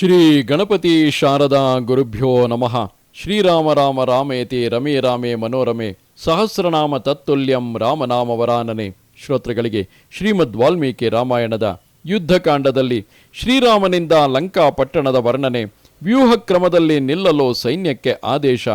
ಶ್ರೀ ಗಣಪತಿ ಶಾರದಾ ಗುರುಭ್ಯೋ ನಮಃ. ಶ್ರೀರಾಮ ರಾಮ ರಾಮೇತಿ ರಮೇ ರಾಮೇ ಮನೋರಮೆ. ಸಹಸ್ರನಾಮ ತತ್ತುಲ್ಯಂ ರಾಮನಾಮವರಾನನೆ. ಶ್ರೋತೃಗಳಿಗೆ ಶ್ರೀಮದ್ ವಾಲ್ಮೀಕಿ ರಾಮಾಯಣದ ಯುದ್ಧಕಾಂಡದಲ್ಲಿ ಶ್ರೀರಾಮನಿಂದ ಲಂಕಾ ಪಟ್ಟಣದ ವರ್ಣನೆ. ವ್ಯೂಹಕ್ರಮದಲ್ಲಿ ನಿಲ್ಲಲು ಸೈನ್ಯಕ್ಕೆ ಆದೇಶ.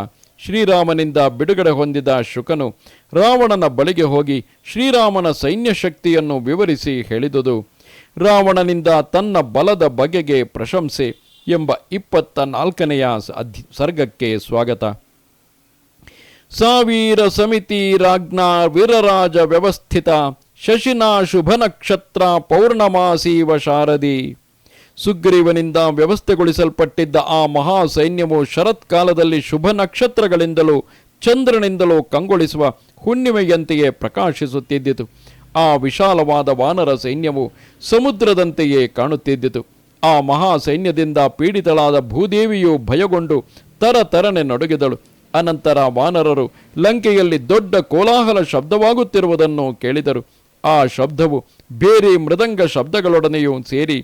ಶ್ರೀರಾಮನಿಂದ ಬಿಡುಗಡೆ ಹೊಂದಿದ ಶುಕನು ರಾವಣನ ಬಳಿಗೆ ಹೋಗಿ ಶ್ರೀರಾಮನ ಸೈನ್ಯ ಶಕ್ತಿಯನ್ನು ವಿವರಿಸಿ ಹೇಳಿದುದು. ರಾವಣನಿಂದ ತನ್ನ ಬಲದ ಬಗೆಗೆ ಪ್ರಶಂಸೆ ಎಂಬ ಇಪ್ಪತ್ತ ನಾಲ್ಕನೆಯ ಅಧ್- ಸರ್ಗಕ್ಕೆ ಸ್ವಾಗತ. ಸಾವಿರ ಸಮಿತಿ ರಾಜ್ಞಾ ವೀರರಾಜ ವ್ಯವಸ್ಥಿತ, ಶಶಿನ ಶುಭ ನಕ್ಷತ್ರ ಪೌರ್ಣಮಾಸೀವ ಶಾರದಿ. ಸುಗ್ರೀವನಿಂದ ವ್ಯವಸ್ಥೆಗೊಳಿಸಲ್ಪಟ್ಟಿದ್ದ ಆ ಮಹಾ ಸೈನ್ಯವು ಶರತ್ಕಾಲದಲ್ಲಿ ಶುಭ ನಕ್ಷತ್ರಗಳಿಂದಲೂ ಚಂದ್ರನಿಂದಲೂ ಕಂಗೊಳಿಸುವ ಹುಣ್ಣಿಮೆಯಂತೆಯೇ ಪ್ರಕಾಶಿಸುತ್ತಿದ್ದಿತು. ಆ ವಿಶಾಲವಾದ ವಾನರ ಸೈನ್ಯವು ಸಮುದ್ರದಂತೆಯೇ ಕಾಣುತ್ತಿದ್ದಿತು. ಆ ಮಹಾ ಸೈನ್ಯದಿಂದ ಪೀಡಿತಳಾದ ಭೂದೇವಿಯು ಭಯಗೊಂಡು ತರತರನೆ ನಡುಗಿದಳು. ಅನಂತರ ವಾನರರು ಲಂಕೆಯಲ್ಲಿ ದೊಡ್ಡ ಕೋಲಾಹಲ ಶಬ್ದವಾಗುತ್ತಿರುವುದನ್ನು ಕೇಳಿದರು. ಆ ಶಬ್ದವು ಬೇರೆ ಮೃದಂಗ ಶಬ್ದಗಳೊಡನೆಯೂ ಸೇರಿ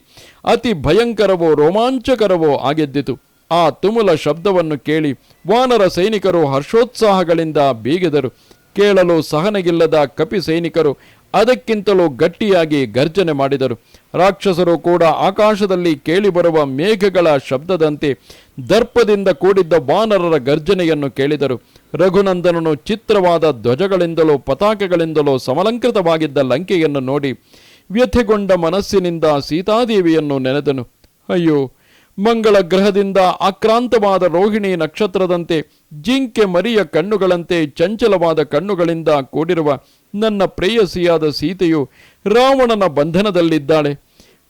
ಅತಿ ಭಯಂಕರವೋ ರೋಮಾಂಚಕರವೋ ಆಗಿದ್ದಿತು. ಆ ತುಮುಲ ಶಬ್ದವನ್ನು ಕೇಳಿ ವಾನರ ಸೈನಿಕರು ಹರ್ಷೋತ್ಸಾಹಗಳಿಂದ ಬೀಗಿದರು. ಕೇಳಲು ಸಹನಗಿಲ್ಲದ ಕಪಿ ಸೈನಿಕರು ಅದಕ್ಕಿಂತಲೂ ಗಟ್ಟಿಯಾಗಿ ಗರ್ಜನೆ ಮಾಡಿದರು. ರಾಕ್ಷಸರು ಕೂಡ ಆಕಾಶದಲ್ಲಿ ಕೇಳಿಬರುವ ಮೇಘಗಳ ಶಬ್ದದಂತೆ ದರ್ಪದಿಂದ ಕೂಡಿದ್ದ ವಾನರರ ಗರ್ಜನೆಯನ್ನು ಕೇಳಿದರು. ರಘುನಂದನನು ಚಿತ್ರವಾದ ಧ್ವಜಗಳಿಂದಲೋ ಪತಾಕೆಗಳಿಂದಲೋ ಸಮಲಂಕೃತವಾಗಿದ್ದ ಲಂಕೆಯನ್ನು ನೋಡಿ ವ್ಯಥೆಗೊಂಡ ಮನಸ್ಸಿನಿಂದ ಸೀತಾದೇವಿಯನ್ನು ನೆನೆದನು. ಅಯ್ಯೋ ಮಂಗಳ ಗ್ರಹದಿಂದ ಆಕ್ರಾಂತವಾದ ರೋಹಿಣಿ ನಕ್ಷತ್ರದಂತೆ ಜಿಂಕೆ ಮರಿಯ ಕಣ್ಣುಗಳಂತೆ ಚಂಚಲವಾದ ಕಣ್ಣುಗಳಿಂದ ಕೂಡಿರುವ ನನ್ನ ಪ್ರೇಯಸಿಯಾದ ಸೀತೆಯು ರಾವಣನ ಬಂಧನದಲ್ಲಿದ್ದಾಳೆ.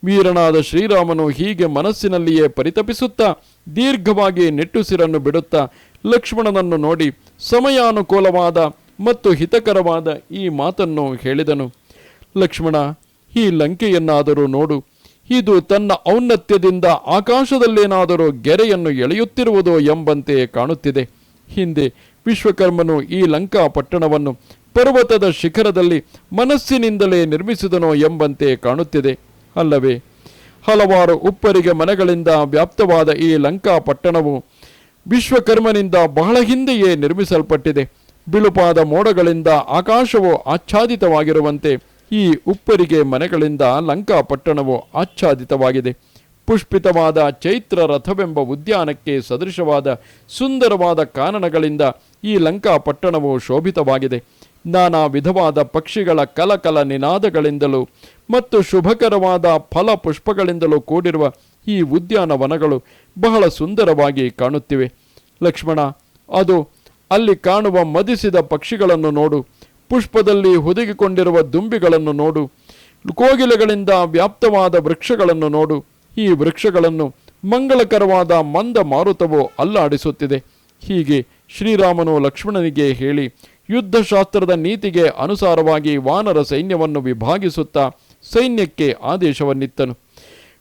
ವೀರನಾದ ಶ್ರೀರಾಮನು ಹೀಗೆ ಮನಸ್ಸಿನಲ್ಲಿಯೇ ಪರಿತಪಿಸುತ್ತಾ ದೀರ್ಘವಾಗಿ ನೆಟ್ಟುಸಿರನ್ನು ಬಿಡುತ್ತಾ ಲಕ್ಷ್ಮಣನನ್ನು ನೋಡಿ ಸಮಯಾನುಕೂಲವಾದ ಮತ್ತು ಹಿತಕರವಾದ ಈ ಮಾತನ್ನು ಹೇಳಿದನು. ಲಕ್ಷ್ಮಣ, ಈ ಲಂಕೆಯನ್ನಾದರೂ ನೋಡು. ಇದು ತನ್ನ ಔನ್ನತ್ಯದಿಂದ ಆಕಾಶದಲ್ಲೇನಾದರೂ ಗೆರೆಯನ್ನು ಎಳೆಯುತ್ತಿರುವುದೋ ಎಂಬಂತೆ ಕಾಣುತ್ತಿದೆ. ಹಿಂದೆ ವಿಶ್ವಕರ್ಮನು ಈ ಲಂಕಾ ಪಟ್ಟಣವನ್ನು ಪರ್ವತದ ಶಿಖರದಲ್ಲಿ ಮನಸ್ಸಿನಿಂದಲೇ ನಿರ್ಮಿಸಿದನೋ ಎಂಬಂತೆ ಕಾಣುತ್ತಿದೆ. ಅಲ್ಲವೇ, ಹಲವಾರು ಉಪ್ಪರಿಗೆ ಮನೆಗಳಿಂದ ವ್ಯಾಪ್ತವಾದ ಈ ಲಂಕಾ ಪಟ್ಟಣವು ವಿಶ್ವಕರ್ಮನಿಂದ ಬಹಳ ಹಿಂದೆಯೇ ನಿರ್ಮಿಸಲ್ಪಟ್ಟಿದೆ. ಬಿಳುಪಾದ ಮೋಡಗಳಿಂದ ಆಕಾಶವು ಆಚ್ಛಾದಿತವಾಗಿರುವಂತೆ ಈ ಉಪ್ಪರಿಗೆ ಮನೆಗಳಿಂದ ಲಂಕಾ ಪಟ್ಟಣವು ಆಚ್ಛಾದಿತವಾಗಿದೆ. ಪುಷ್ಪಿತವಾದ ಚೈತ್ರ ರಥವೆಂಬ ಉದ್ಯಾನಕ್ಕೆ ಸದೃಶವಾದ ಸುಂದರವಾದ ಕಾನನಗಳಿಂದ ಈ ಲಂಕಾ ಪಟ್ಟಣವು ಶೋಭಿತವಾಗಿದೆ. ನಾನಾ ವಿಧವಾದ ಪಕ್ಷಿಗಳ ಕಲಕಲ ನಿನಾದಗಳಿಂದಲೂ ಮತ್ತು ಶುಭಕರವಾದ ಫಲ ಪುಷ್ಪಗಳಿಂದಲೂ ಕೂಡಿರುವ ಈ ಉದ್ಯಾನವನಗಳು ಬಹಳ ಸುಂದರವಾಗಿ ಕಾಣುತ್ತಿವೆ. ಲಕ್ಷ್ಮಣ, ಅದು ಅಲ್ಲಿ ಕಾಣುವ ಮದಿಸಿದ ಪಕ್ಷಿಗಳನ್ನು ನೋಡು, ಪುಷ್ಪದಲ್ಲಿ ಹುದುಗಿಕೊಂಡಿರುವ ದುಂಬಿಗಳನ್ನು ನೋಡು, ಕೋಗಿಲೆಗಳಿಂದ ವ್ಯಾಪ್ತವಾದ ವೃಕ್ಷಗಳನ್ನು ನೋಡು, ಈ ವೃಕ್ಷಗಳನ್ನು ಮಂಗಳಕರವಾದ ಮಂದ ಮಾರುತವು ಅಲ್ಲಾಡಿಸುತ್ತಿದೆ. ಹೀಗೆ ಶ್ರೀರಾಮನು ಲಕ್ಷ್ಮಣನಿಗೆ ಹೇಳಿ ಯುದ್ಧಶಾಸ್ತ್ರದ ನೀತಿಗೆ ಅನುಸಾರವಾಗಿ ವಾನರ ಸೈನ್ಯವನ್ನು ವಿಭಾಗಿಸುತ್ತಾ ಸೈನ್ಯಕ್ಕೆ ಆದೇಶವನ್ನಿತ್ತನು.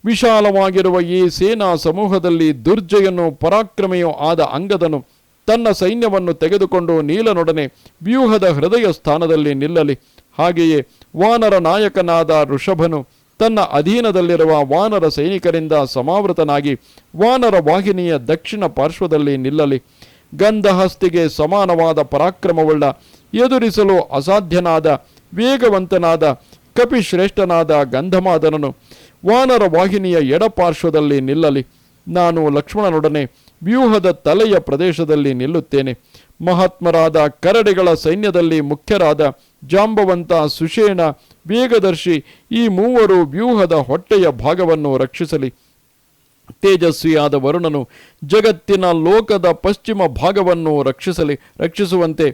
ವಿಶಾಲವಾಗಿರುವ ಈ ಸೇನಾ ಸಮೂಹದಲ್ಲಿ ದುರ್ಜಯನು ಪರಾಕ್ರಮೆಯೂ ಆದ ಅಂಗದನು ತನ್ನ ಸೈನ್ಯವನ್ನು ತೆಗೆದುಕೊಂಡು ನೀಲನೊಡನೆ ವ್ಯೂಹದ ಹೃದಯ ಸ್ಥಾನದಲ್ಲಿ ನಿಲ್ಲಲಿ. ಹಾಗೆಯೇ ವಾನರ ನಾಯಕನಾದ ಋಷಭನು ತನ್ನ ಅಧೀನದಲ್ಲಿರುವ ವಾನರ ಸೈನಿಕರಿಂದ ಸಮಾವೃತನಾಗಿ ವಾನರ ವಾಹಿನಿಯ ದಕ್ಷಿಣ ಪಾರ್ಶ್ವದಲ್ಲಿ ನಿಲ್ಲಲಿ. ಗಂಧಹಸ್ತಿಗೆ ಸಮಾನವಾದ ಪರಾಕ್ರಮವುಳ್ಳ, ಎದುರಿಸಲು ಅಸಾಧ್ಯನಾದ, ವೇಗವಂತನಾದ, ಕಪಿಶ್ರೇಷ್ಠನಾದ ಗಂಧಮಾದನನು ವಾನರ ವಾಹಿನಿಯ ಎಡಪಾರ್ಶ್ವದಲ್ಲಿ ನಿಲ್ಲಲಿ. ನಾನು ಲಕ್ಷ್ಮಣನೊಡನೆ ವ್ಯೂಹದ ತಲೆಯ ಪ್ರದೇಶದಲ್ಲಿ ನಿಲ್ಲುತ್ತೇನೆ. ಮಹಾತ್ಮರಾದ ಕರಡಿಗಳ ಸೈನ್ಯದಲ್ಲಿ ಮುಖ್ಯರಾದ ಜಾಂಬವಂತ ಸುಷೇಣ ವೇಗದರ್ಶಿ ಈ ಮೂವರು ವ್ಯೂಹದ ಹೊಟ್ಟೆಯ ಭಾಗವನ್ನು ರಕ್ಷಿಸಲಿ. ತೇಜಸ್ವಿಯಾದ ವರುಣನು ಜಗತ್ತಿನ ಲೋಕದ ಪಶ್ಚಿಮ ಭಾಗವನ್ನು ರಕ್ಷಿಸಲಿ, ರಕ್ಷಿಸುವಂತೆ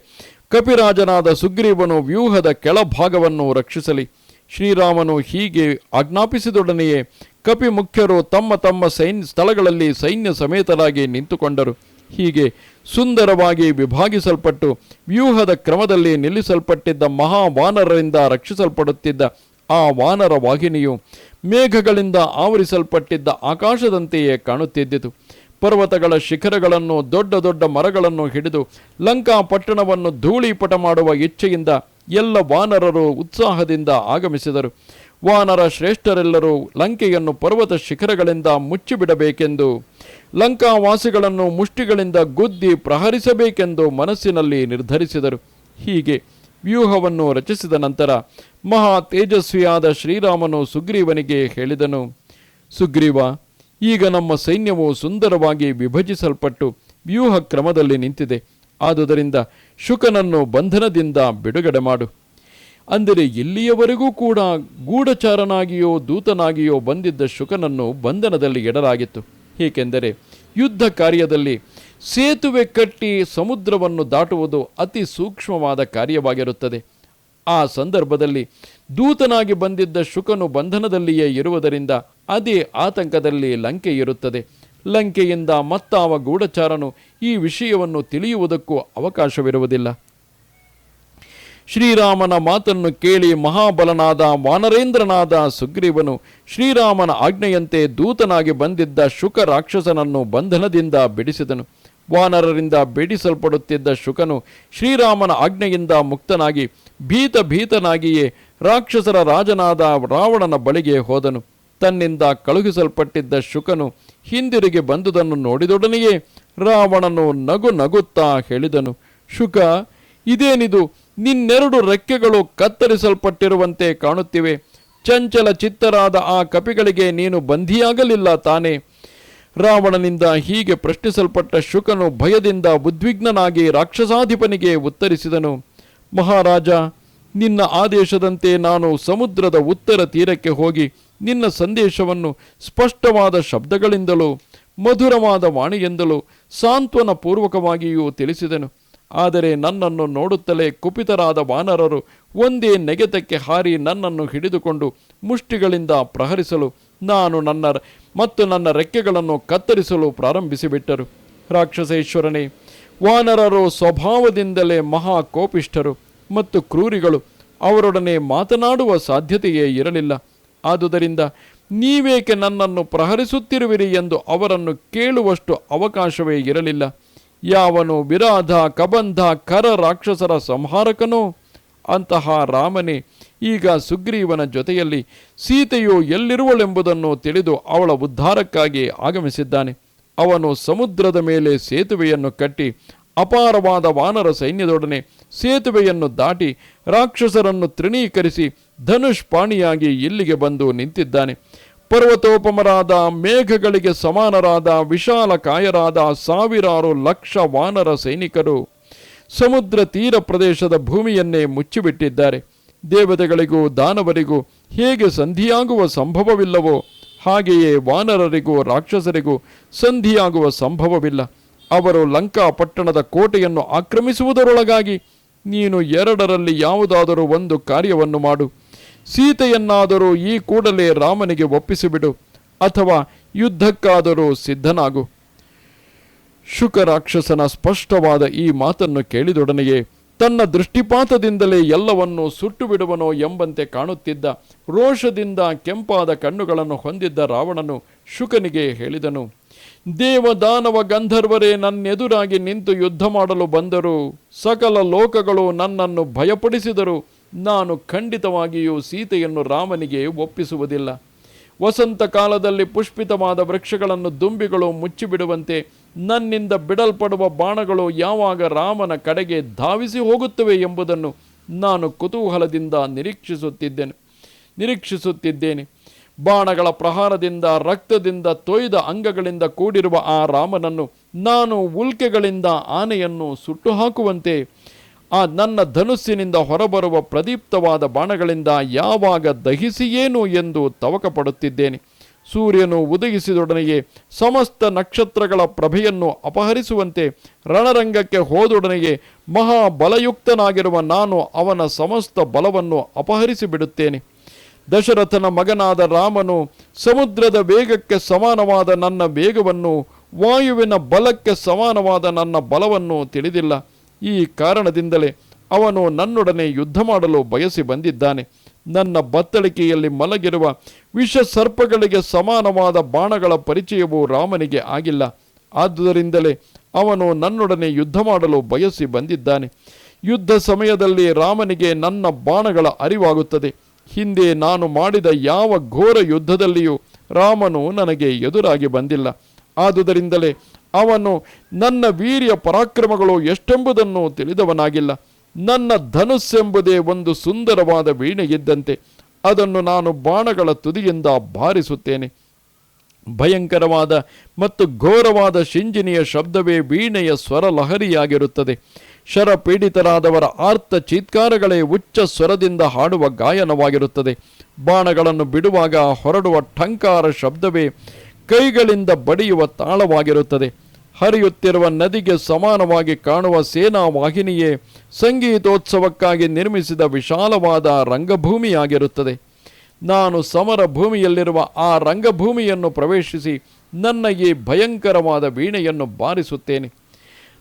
ಕಪಿರಾಜನಾದ ಸುಗ್ರೀವನು ವ್ಯೂಹದ ಕೆಳಭಾಗವನ್ನು ರಕ್ಷಿಸಲಿ. ಶ್ರೀರಾಮನು ಹೀಗೆ ಆಜ್ಞಾಪಿಸಿದೊಡನೆಯೇ ಕಪಿ ಮುಖ್ಯರು ತಮ್ಮ ತಮ್ಮ ಸೈನ್ಯ ಸ್ಥಳಗಳಲ್ಲಿ ಸೈನ್ಯ ಸಮೇತರಾಗಿ ನಿಂತುಕೊಂಡರು. ಹೀಗೆ ಸುಂದರವಾಗಿ ವಿಭಾಗಿಸಲ್ಪಟ್ಟು, ವ್ಯೂಹದ ಕ್ರಮದಲ್ಲಿ ನಿಲ್ಲಿಸಲ್ಪಟ್ಟಿದ್ದ ಮಹಾ ವಾನರರಿಂದ ರಕ್ಷಿಸಲ್ಪಡುತ್ತಿದ್ದ ಆ ವಾನರ ವಾಹಿನಿಯು ಮೇಘಗಳಿಂದ ಆವರಿಸಲ್ಪಟ್ಟಿದ್ದ ಆಕಾಶದಂತೆಯೇ ಕಾಣುತ್ತಿದ್ದಿತು. ಪರ್ವತಗಳ ಶಿಖರಗಳನ್ನು, ದೊಡ್ಡ ದೊಡ್ಡ ಮರಗಳನ್ನು ಹಿಡಿದು ಲಂಕಾ ಪಟ್ಟಣವನ್ನು ಧೂಳಿಪಟ ಮಾಡುವ ಇಚ್ಛೆಯಿಂದ ಎಲ್ಲ ವಾನರರು ಉತ್ಸಾಹದಿಂದ ಆಗಮಿಸಿದರು. ವಾನರ ಶ್ರೇಷ್ಠರೆಲ್ಲರೂ ಲಂಕೆಯನ್ನು ಪರ್ವತ ಶಿಖರಗಳಿಂದ ಮುಚ್ಚಿಬಿಡಬೇಕೆಂದು, ಲಂಕಾವಾಸಿಗಳನ್ನು ಮುಷ್ಟಿಗಳಿಂದ ಗುದ್ದಿ ಪ್ರಹರಿಸಬೇಕೆಂದು ಮನಸ್ಸಿನಲ್ಲಿ ನಿರ್ಧರಿಸಿದರು. ಹೀಗೆ ವ್ಯೂಹವನ್ನು ರಚಿಸಿದ ನಂತರ ಮಹಾ ತೇಜಸ್ವಿಯಾದ ಶ್ರೀರಾಮನು ಸುಗ್ರೀವನಿಗೆ ಹೇಳಿದನು, ಸುಗ್ರೀವ, ಈಗ ನಮ್ಮ ಸೈನ್ಯವು ಸುಂದರವಾಗಿ ವಿಭಜಿಸಲ್ಪಟ್ಟು ವ್ಯೂಹ ಕ್ರಮದಲ್ಲಿ ನಿಂತಿದೆ. ಆದುದರಿಂದ ಶುಕನನ್ನು ಬಂಧನದಿಂದ ಬಿಡುಗಡೆ ಮಾಡು. ಅಂದರೆ ಇಲ್ಲಿಯವರೆಗೂ ಕೂಡ ಗೂಢಚಾರನಾಗಿಯೋ ದೂತನಾಗಿಯೋ ಬಂದಿದ್ದ ಶುಕನನ್ನು ಬಂಧನದಲ್ಲಿ ಇಡಲಾಗಿತ್ತು. ಏಕೆಂದರೆ ಯುದ್ಧ ಕಾರ್ಯದಲ್ಲಿ ಸೇತುವೆ ಕಟ್ಟಿ ಸಮುದ್ರವನ್ನು ದಾಟುವುದು ಅತಿ ಸೂಕ್ಷ್ಮವಾದ ಕಾರ್ಯವಾಗಿರುತ್ತದೆ. ಆ ಸಂದರ್ಭದಲ್ಲಿ ದೂತನಾಗಿ ಬಂದಿದ್ದ ಶುಕನು ಬಂಧನದಲ್ಲಿಯೇ ಇರುವುದರಿಂದ ಅದೇ ಆತಂಕದಲ್ಲಿ ಲಂಕೆ ಇರುತ್ತದೆ. ಲಂಕೆಯಿಂದ ಮತ್ತಾವ ಗೂಢಚಾರನು ಈ ವಿಷಯವನ್ನು ತಿಳಿಯುವುದಕ್ಕೂ ಅವಕಾಶವಿರುವುದಿಲ್ಲ. ಶ್ರೀರಾಮನ ಮಾತನ್ನು ಕೇಳಿ ಮಹಾಬಲನಾದ ವಾನರೇಂದ್ರನಾದ ಸುಗ್ರೀವನು ಶ್ರೀರಾಮನ ಆಜ್ಞೆಯಂತೆ ದೂತನಾಗಿ ಬಂದಿದ್ದ ಶುಕ ರಾಕ್ಷಸನನ್ನು ಬಂಧನದಿಂದ ಬಿಡಿಸಿದನು. ವಾನರರಿಂದ ಬೇಡಿಸಲ್ಪಡುತ್ತಿದ್ದ ಶುಕನು ಶ್ರೀರಾಮನ ಆಜ್ಞೆಯಿಂದ ಮುಕ್ತನಾಗಿ ಭೀತ ಭೀತನಾಗಿಯೇ ರಾಕ್ಷಸರ ರಾಜನಾದ ರಾವಣನ ಬಳಿಗೆ ಹೋದನು. ತನ್ನಿಂದ ಕಳುಹಿಸಲ್ಪಟ್ಟಿದ್ದ ಶುಕನು ಹಿಂದಿರುಗಿ ಬಂದುದನ್ನು ನೋಡಿದೊಡನೆಯೇ ರಾವಣನು ನಗು ನಗುತ್ತಾ ಹೇಳಿದನು, ಶುಕ, ಇದೇನಿದು? ನಿನ್ನೆರಡು ರೆಕ್ಕೆಗಳು ಕತ್ತರಿಸಲ್ಪಟ್ಟಿರುವಂತೆ ಕಾಣುತ್ತಿವೆ. ಚಂಚಲ ಚಿತ್ತರಾದ ಆ ಕಪಿಗಳಿಗೆ ನೀನು ಬಂಧಿಯಾಗಲಿಲ್ಲ ತಾನೇ. ರಾವಣನಿಂದ ಹೀಗೆ ಪ್ರಶ್ನಿಸಲ್ಪಟ್ಟ ಶುಕನು ಭಯದಿಂದ ಉದ್ವಿಗ್ನನಾಗಿ ರಾಕ್ಷಸಾಧಿಪನಿಗೆ ಉತ್ತರಿಸಿದನು, ಮಹಾರಾಜ, ನಿನ್ನ ಆದೇಶದಂತೆ ನಾನು ಸಮುದ್ರದ ಉತ್ತರ ತೀರಕ್ಕೆ ಹೋಗಿ ನಿನ್ನ ಸಂದೇಶವನ್ನು ಸ್ಪಷ್ಟವಾದ ಶಬ್ದಗಳಿಂದಲೂ, ಮಧುರವಾದ ವಾಣಿಯಿಂದಲೂ ಸಾಂತ್ವನ ಪೂರ್ವಕವಾಗಿಯೂ ತಿಳಿಸಿದನು. ಆದರೆ ನನ್ನನ್ನು ನೋಡುತ್ತಲೇ ಕುಪಿತರಾದ ವಾನರರು ಒಂದೇ ನೆಗೆತಕ್ಕೆ ಹಾರಿ ನನ್ನನ್ನು ಹಿಡಿದುಕೊಂಡು ಮುಷ್ಟಿಗಳಿಂದ ಪ್ರಹರಿಸಲು ನಾನು ನನ್ನ ಮತ್ತು ನನ್ನ ರೆಕ್ಕೆಗಳನ್ನು ಕತ್ತರಿಸಲು ಪ್ರಾರಂಭಿಸಿಬಿಟ್ಟರು. ರಾಕ್ಷಸೇಶ್ವರನೇ, ವಾನರರು ಸ್ವಭಾವದಿಂದಲೇ ಮಹಾ ಕೋಪಿಷ್ಠರು ಮತ್ತು ಕ್ರೂರಿಗಳು, ಅವರೊಡನೆ ಮಾತನಾಡುವ ಸಾಧ್ಯತೆಯೇ ಇರಲಿಲ್ಲ. ಆದುದರಿಂದ ನೀವೇಕೆ ನನ್ನನ್ನು ಪ್ರಹರಿಸುತ್ತಿರುವಿರಿ ಎಂದು ಅವರನ್ನು ಕೇಳುವಷ್ಟು ಅವಕಾಶವೇ ಇರಲಿಲ್ಲ. ಯಾವನು ವಿರಾಧ, ಕಬಂಧ, ಕರ ರಾಕ್ಷಸರ ಸಂಹಾರಕನೋ, ಅಂತಹ ರಾಮನೇ ಈಗ ಸುಗ್ರೀವನ ಜೊತೆಯಲ್ಲಿ ಸೀತೆಯು ಎಲ್ಲಿರುವಳೆಂಬುದನ್ನು ತಿಳಿದು ಅವಳ ಉದ್ಧಾರಕ್ಕಾಗಿ ಆಗಮಿಸಿದ್ದಾನೆ. ಅವನು ಸಮುದ್ರದ ಮೇಲೆ ಸೇತುವೆಯನ್ನು ಕಟ್ಟಿ ಅಪಾರವಾದ ವಾನರ ಸೈನ್ಯದೊಡನೆ ಸೇತುವೆಯನ್ನು ದಾಟಿ ರಾಕ್ಷಸರನ್ನು ತೃಣೀಕರಿಸಿ ಧನುಷ್ ಪಾಣಿಯಾಗಿ ಇಲ್ಲಿಗೆ ಬಂದು ನಿಂತಿದ್ದಾನೆ. ಪರ್ವತೋಪಮರಾದ ಮೇಘಗಳಿಗೆ ಸಮಾನರಾದ ವಿಶಾಲ ಕಾಯರಾದ ಸಾವಿರಾರು ಲಕ್ಷ ವಾನರ ಸೈನಿಕರು ಸಮುದ್ರ ತೀರ ಪ್ರದೇಶದ ಭೂಮಿಯನ್ನೇ ಮುಚ್ಚಿಬಿಟ್ಟಿದ್ದಾರೆ. ದೇವತೆಗಳಿಗೂ, ದಾನವರಿಗೂ ಹೇಗೆ ಸಂಧಿಯಾಗುವ ಸಂಭವವಿಲ್ಲವೋ ಹಾಗೆಯೇ ವಾನರರಿಗೂ, ರಾಕ್ಷಸರಿಗೂ ಸಂಧಿಯಾಗುವ ಸಂಭವವಿಲ್ಲ. ಅವರು ಲಂಕಾ ಪಟ್ಟಣದ ಕೋಟೆಯನ್ನು ಆಕ್ರಮಿಸುವುದರೊಳಗಾಗಿ ನೀನು ಎರಡರಲ್ಲಿ ಯಾವುದಾದರೂ ಒಂದು ಕಾರ್ಯವನ್ನು ಮಾಡು. ಸೀತೆಯನ್ನಾದರೂ ಈ ಕೂಡಲೇ ರಾಮನಿಗೆ ಒಪ್ಪಿಸಿಬಿಡು, ಅಥವಾ ಯುದ್ಧಕ್ಕಾದರೂ ಸಿದ್ಧನಾಗು. ಶುಕರಾಕ್ಷಸನ ಸ್ಪಷ್ಟವಾದ ಈ ಮಾತನ್ನು ಕೇಳಿದೊಡನೆಯೇ ತನ್ನ ದೃಷ್ಟಿಪಾತದಿಂದಲೇ ಎಲ್ಲವನ್ನೂ ಸುಟ್ಟು ಬಿಡುವನೋ ಎಂಬಂತೆ ಕಾಣುತ್ತಿದ್ದ ರೋಷದಿಂದ ಕೆಂಪಾದ ಕಣ್ಣುಗಳನ್ನು ಹೊಂದಿದ್ದ ರಾವಣನು ಶುಕನಿಗೆ ಹೇಳಿದನು, ದೇವದಾನವ ಗಂಧರ್ವರೇ, ನನ್ನೆದುರಾಗಿ ನಿಂತು ಯುದ್ಧ ಮಾಡಲು ಬಂದರು ಸಕಲ ಲೋಕಗಳು ನನ್ನನ್ನು ಭಯಪಡಿಸಿದರು ನಾನು ಖಂಡಿತವಾಗಿಯೂ ಸೀತೆಯನ್ನು ರಾಮನಿಗೆ ಒಪ್ಪಿಸುವುದಿಲ್ಲ. ವಸಂತ ಕಾಲದಲ್ಲಿ ಪುಷ್ಪಿತವಾದ ವೃಕ್ಷಗಳನ್ನು ದುಂಬಿಗಳು ಮುಚ್ಚಿಬಿಡುವಂತೆ ನನ್ನಿಂದ ಬಿಡಲ್ಪಡುವ ಬಾಣಗಳು ಯಾವಾಗ ರಾಮನ ಕಡೆಗೆ ಧಾವಿಸಿ ಹೋಗುತ್ತವೆ ಎಂಬುದನ್ನು ನಾನು ಕುತೂಹಲದಿಂದ ನಿರೀಕ್ಷಿಸುತ್ತಿದ್ದೇನೆ. ನಿರೀಕ್ಷಿಸುತ್ತಿದ್ದೇನೆ. ಬಾಣಗಳ ಪ್ರಹಾರದಿಂದ, ರಕ್ತದಿಂದ ತೊಯ್ದ ಅಂಗಗಳಿಂದ ಕೂಡಿರುವ ಆ ರಾಮನನ್ನು ನಾನು ಉಲ್ಕೆಗಳಿಂದ ಆನೆಯನ್ನು ಸುಟ್ಟು ಹಾಕುವಂತೆ ಆ ನನ್ನ ಧನುಸ್ಸಿನಿಂದ ಹೊರಬರುವ ಪ್ರದೀಪ್ತವಾದ ಬಾಣಗಳಿಂದ ಯಾವಾಗ ದಹಿಸಿಯೇನು ಎಂದು ತವಕ ಪಡುತ್ತಿದ್ದೇನೆ ಸೂರ್ಯನು ಉದಯಿಸಿದೊಡನೆಯೇ ಸಮಸ್ತ ನಕ್ಷತ್ರಗಳ ಪ್ರಭೆಯನ್ನು ಅಪಹರಿಸುವಂತೆ ರಣರಂಗಕ್ಕೆ ಹೋದೊಡನೆಯೇ ಮಹಾಬಲಯುಕ್ತನಾಗಿರುವ ನಾನು ಅವನ ಸಮಸ್ತ ಬಲವನ್ನು ಅಪಹರಿಸಿಬಿಡುತ್ತೇನೆ. ದಶರಥನ ಮಗನಾದ ರಾಮನು ಸಮುದ್ರದ ವೇಗಕ್ಕೆ ಸಮಾನವಾದ ನನ್ನ ವೇಗವನ್ನು ವಾಯುವಿನ ಬಲಕ್ಕೆ ಸಮಾನವಾದ ನನ್ನ ಬಲವನ್ನು ತಿಳಿದಿಲ್ಲ. ಈ ಕಾರಣದಿಂದಲೇ ಅವನು ನನ್ನೊಡನೆ ಯುದ್ಧ ಮಾಡಲು ಬಯಸಿ ಬಂದಿದ್ದಾನೆ. ನನ್ನ ಬತ್ತಳಿಕೆಯಲ್ಲಿ ಮಲಗಿರುವ ವಿಷ ಸರ್ಪಗಳಿಗೆ ಸಮಾನವಾದ ಬಾಣಗಳ ಪರಿಚಯವು ರಾಮನಿಗೆ ಆಗಿಲ್ಲ. ಆದುದರಿಂದಲೇ ಅವನು ನನ್ನೊಡನೆ ಯುದ್ಧ ಮಾಡಲು ಬಯಸಿ ಬಂದಿದ್ದಾನೆ. ಯುದ್ಧ ಸಮಯದಲ್ಲಿ ರಾಮನಿಗೆ ನನ್ನ ಬಾಣಗಳ ಅರಿವಾಗುತ್ತದೆ. ಹಿಂದೆ ನಾನು ಮಾಡಿದ ಯಾವ ಘೋರ ಯುದ್ಧದಲ್ಲಿಯೂ ರಾಮನು ನನಗೆ ಎದುರಾಗಿ ಬಂದಿಲ್ಲ. ಆದುದರಿಂದಲೇ ಅವನು ನನ್ನ ವೀರ್ಯ ಪರಾಕ್ರಮಗಳು ಎಷ್ಟೆಂಬುದನ್ನು ತಿಳಿದವನಾಗಿಲ್ಲ. ನನ್ನ ಧನುಸ್ಸೆಂಬುದೇ ಒಂದು ಸುಂದರವಾದ ವೀಣೆ ಇದ್ದಂತೆ. ಅದನ್ನು ನಾನು ಬಾಣಗಳ ತುದಿಯಿಂದ ಬಾರಿಸುತ್ತೇನೆ. ಭಯಂಕರವಾದ ಮತ್ತು ಘೋರವಾದ ಶಿಂಜಿನಿಯ ಶಬ್ದವೇ ವೀಣೆಯ ಸ್ವರ ಲಹರಿಯಾಗಿರುತ್ತದೆ ಶರಪೀಡಿತರಾದವರ ಆರ್ತ ಚೀತ್ಕಾರಗಳೇ ಉಚ್ಚ ಸ್ವರದಿಂದ ಹಾಡುವ ಗಾಯನವಾಗಿರುತ್ತದೆ. ಬಾಣಗಳನ್ನು ಬಿಡುವಾಗ ಹೊರಡುವ ಠಂಕಾರ ಶಬ್ದವೇ ಕೈಗಳಿಂದ ಬಡಿಯುವ ತಾಳವಾಗಿರುತ್ತದೆ. ಹರಿಯುತ್ತಿರುವ ನದಿಗೆ ಸಮಾನವಾಗಿ ಕಾಣುವ ಸೇನಾ ವಾಹಿನಿಯೇ ಸಂಗೀತೋತ್ಸವಕ್ಕಾಗಿ ನಿರ್ಮಿಸಿದ ವಿಶಾಲವಾದ ರಂಗಭೂಮಿಯಾಗಿರುತ್ತದೆ. ನಾನು ಸಮರ ಭೂಮಿಯಲ್ಲಿರುವ ಆ ರಂಗಭೂಮಿಯನ್ನು ಪ್ರವೇಶಿಸಿ ನನ್ನ ಈ ಭಯಂಕರವಾದ ವೀಣೆಯನ್ನು ಬಾರಿಸುತ್ತೇನೆ.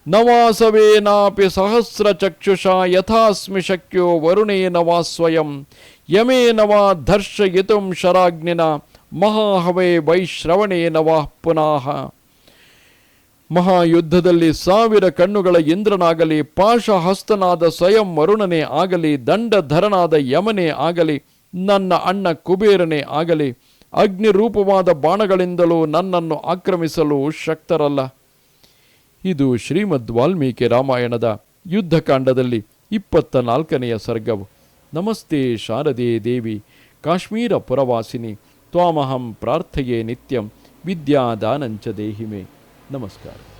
ನವಾಸವೇನಾಪಿ ಸಹಸ್ರ ಚಕ್ಷುಷ ಯಥಾಸ್ಮಿ ಶಕ್ಯೋ ವರುಣೇನ ನವಾ ಸ್ವಯಂ, ಯಮೇ ನವಾ ಧರ್ಷಯಿತುಂ ಶರಾಗ್ನಿನ, ಮಹಾಹವೇ ವೈಶ್ರವಣೇನ ನವಾ ಪುನಃ. ಮಹಾಯುದ್ಧದಲ್ಲಿ ಸಾವಿರ ಕಣ್ಣುಗಳ ಇಂದ್ರನಾಗಲಿ, ಪಾಶಹಸ್ತನಾದ ಸ್ವಯಂ ವರುಣನೇ ಆಗಲಿ, ದಂಡಧರನಾದ ಯಮನೇ ಆಗಲಿ, ನನ್ನ ಅಣ್ಣ ಕುಬೇರನೇ ಆಗಲಿ ಅಗ್ನಿ ರೂಪವಾದ ಬಾಣಗಳಿಂದಲೂ ನನ್ನನ್ನು ಆಕ್ರಮಿಸಲು ಶಕ್ತರಲ್ಲ. ಇದು ಶ್ರೀಮದ್ ವಾಲ್ಮೀಕಿ ರಾಮಾಯಣದ ಯುದ್ಧಕಾಂಡದಲ್ಲಿ ಇಪ್ಪತ್ತ ನಾಲ್ಕನೆಯ ಸರ್ಗವು. ನಮಸ್ತೆ ಶಾರದೆ ದೇವಿ, ಕಾಶ್ಮೀರ ಪುರವಾಸಿನಿ, ತ್ವಾಮಹಂ ಪ್ರಾರ್ಥೆಯೇ ನಿತ್ಯಂ, ವಿದ್ಯಾದಾನಂಚ ದೇಹಿಮೆ. नमस्कार।